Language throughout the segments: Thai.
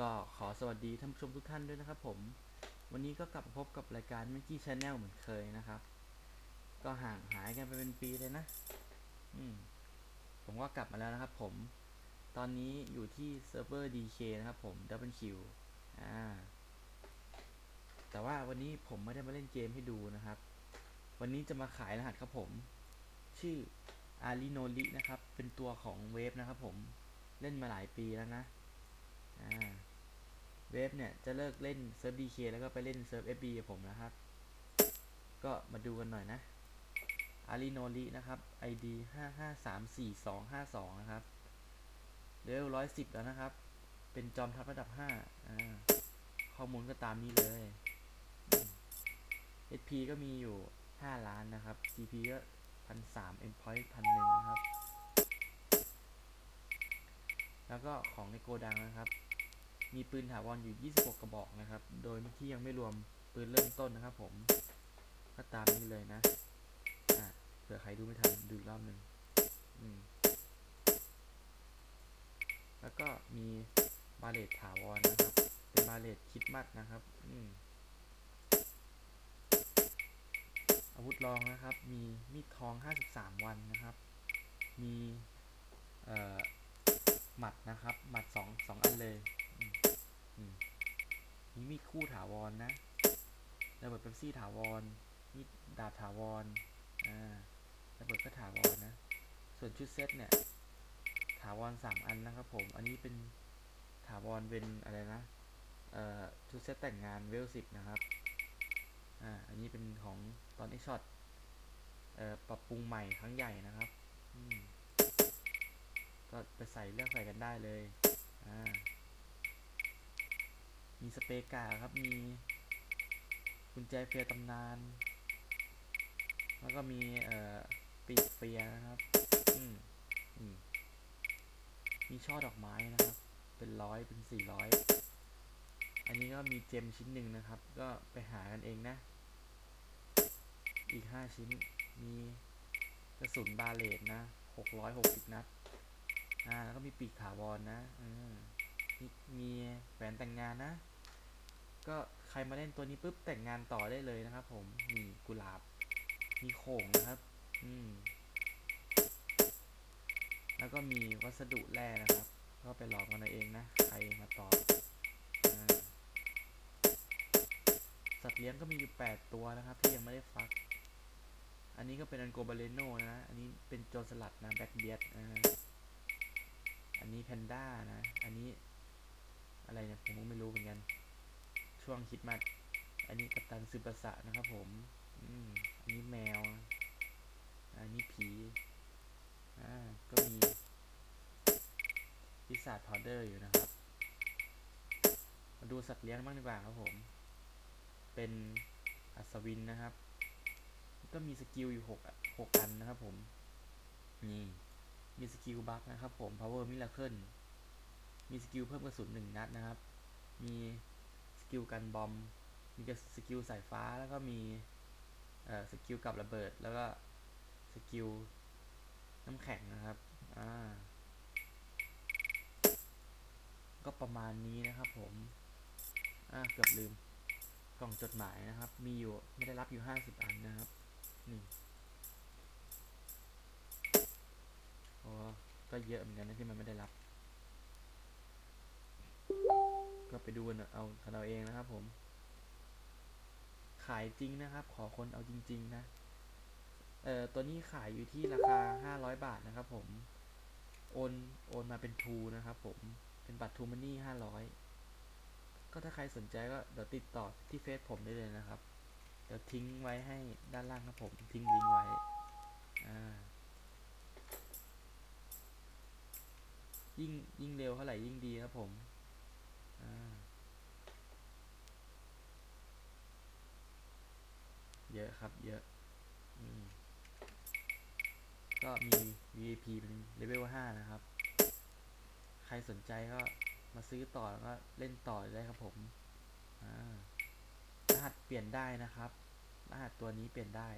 ก็ขอสวัสดีท่านผู้ชมทุกท่านด้วยนะครับผม วันนี้ก็กลับมาพบกับรายการ m a g g i e Channel เหมือนเคยนะครับ ก็ห่างหายกันไปเป็นปีเลยนะ อืม ผมก็กลับมาแล้วนะครับผม ตอนนี้อยู่ที่เซิร์ฟเวอร์ DK นะครับผม Double Q อ่า แต่ว่าวันนี้ผมไม่ได้มาเล่นเกมให้ดูนะครับ วันนี้จะมาขายรหัสครับผม ชื่ออาริโนลินะครับ เป็นตัวของเวฟนะครับผม เล่นมาหลายปีแล้วนะ อ่า เวฟเนี่ยจะเลิกเล่นเซิร์ฟ DK แล้วก็ไปเล่นเซิร์ฟ FB กับผมนะครับ ก็มาดูกันหน่อยนะอาริโนลินะครับ ID 55345252นะครับเลเวล110แล้วนะครับ เป็นจอมทัพระดับ5อ่าข้อมูลก็ตามนี้เลยอืม HP ก็มีอยู่5ล้านนะครับ GP ก็พันสาม M point พันหนึ่งนะครับ แล้วก็ของในโกดังนะครับ มีปืนถาวรอยู่ 26 กระบอกนะครับ โดยที่ยังไม่รวมปืนเริ่มต้นนะครับ ผมก็ตามนี้เลยนะอะเผื่อใครดูไม่ทันดูรอบหนึ่งอืมแล้วก็มีบาเลตถาวรนะครับ เป็นบาเลตคิดมัดนะครับ อืมอาวุธรองนะครับ มีมีดทอง 53 วันนะครับ มี เอ่อ หมัดนะครับ หมัดสองสองอันเลย มีมีดคู่ถาวรนะระเบิดเป๊ปซี่ถาวรมีดดาบถาวรอ่าระเบิดก็ถาวรนะ ส่วนชุดเซตเนี่ย ถาวรสามอันนะครับผม อันนี้เป็นถาวรเป็นอะไรนะ เอ่อ ชุดเซตแต่งงานเวลสิบนะครับ อ่า อันนี้เป็นของตอนที่ช็อต เอ่อ ปรับปรุงใหม่ครั้งใหญ่นะครับอืมก็ไปใส่เลือกใส่กันได้เลย อ่า มีสเปกาครับ มีกุญแจเฟียร์ตำนาน แล้วก็มีเอ่อปีกเฟียนะครับอืมอืมมีช่อดอกไม้นะครับ เป็นร้อยเป็นสี่ร้อยอันนี้ก็มีเจมชิ้นหนึ่งนะครับ ก็ไปหากันเองนะ อีกห้าชิ้น มีกระสุนบาเลตนะหกร้อยหกสิบนัด อ่า แล้วก็มีปีกถาวรนะอืม มีแหวนแต่งงานนะ ก็ใครมาเล่นตัวนี้ปุ๊บแต่งงานต่อได้เลยนะครับ ผมมีกุหลาบ มีโขงนะครับ อืม แล้วก็มีวัสดุแร่นะครับ ก็ไปหลอกกันเองนะ ใครมาต่ออสัตว์เลี้ยงก็มีอยู่ 8 ตัวนะครับ ที่ยังไม่ได้ฟัก อันนี้ก็เป็นอันโกบาเลโนนะ อันนี้เป็นโจรสลัดนะแบ็กเบียดอ่าอันนี้แพนด้านะ อันนี้ อะไรเนี่ยผมก็ไม่รู้เหมือนกัน ช่วงคิดมัดอันนี้กัปตันซึบาสะนะครับผมอืมอันนี้แมวนะอันนี้ผี อ่า ก็มีพิศาจพาวเดอร์อยู่นะครับ มาดูสัตว์เลี้ยงบ้างดีกว่าครับผม เป็นอัศวินนะครับ ก็มีสกิลอยู่หกหกอันนะครับผม นี่ มีสกิลบัคนะครับผม power miracle มีสกิลเพิ่มกระสุนหนึ่งนัดนะครับ มีสกิลกันบอม มีสกิลสายฟ้าแล้วก็มีสกิลกับระเบิด แล้วก็สกิลน้ำแข็งนะครับ อ่า ก็ประมาณนี้นะครับผม อ่า เกือบลืม กล่องจดหมายนะครับ มีอยู่ ไม่ได้รับอยู่ห้าสิบอันนะครับนี่โอ้ก็เยอะเหมือนกันนะที่มันไม่ได้รับ ไปดูกันเอากันเอาเองนะครับ ผม ขายจริงนะครับ ขอคนเอาจริง ๆ นะ เอ่อตัวนี้ขายอยู่ที่ราคา 500 บาทนะครับ ผม โอนโอนมาเป็นทูนะครับ ผม เป็นบัตรทูมันนี่500 ก็ถ้าใครสนใจก็เดี๋ยวติดต่อที่เฟซผมได้เลยนะครับ เดี๋ยวทิ้งไว้ให้ด้านล่างครับผม ทิ้งลิงก์ไว้ อ่ายิ่งยิ่งเร็วเท่าไหร่ยิ่งดีครับผม อ่า เยอะครับ เยอะอก็มี VIP เป็นเลเวล5นะครับ ใครสนใจก็มาซื้อต่อแล้วก็เล่นต่อได้ครับผมรหัสเปลี่ยนได้นะครับ รหัสตัวนี้เปลี่ยนได้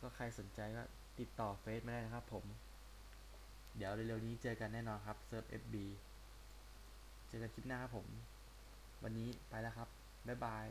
ก็ใครสนใจก็ติดต่อเฟซมาได้นะครับผม เดี๋ยวเร็วๆนี้เจอกันแน่นอนครับเซิร์ฟ FB เจอกันคลิปหน้าครับผม วันนี้ไปแล้วครับ บ๊ายบาย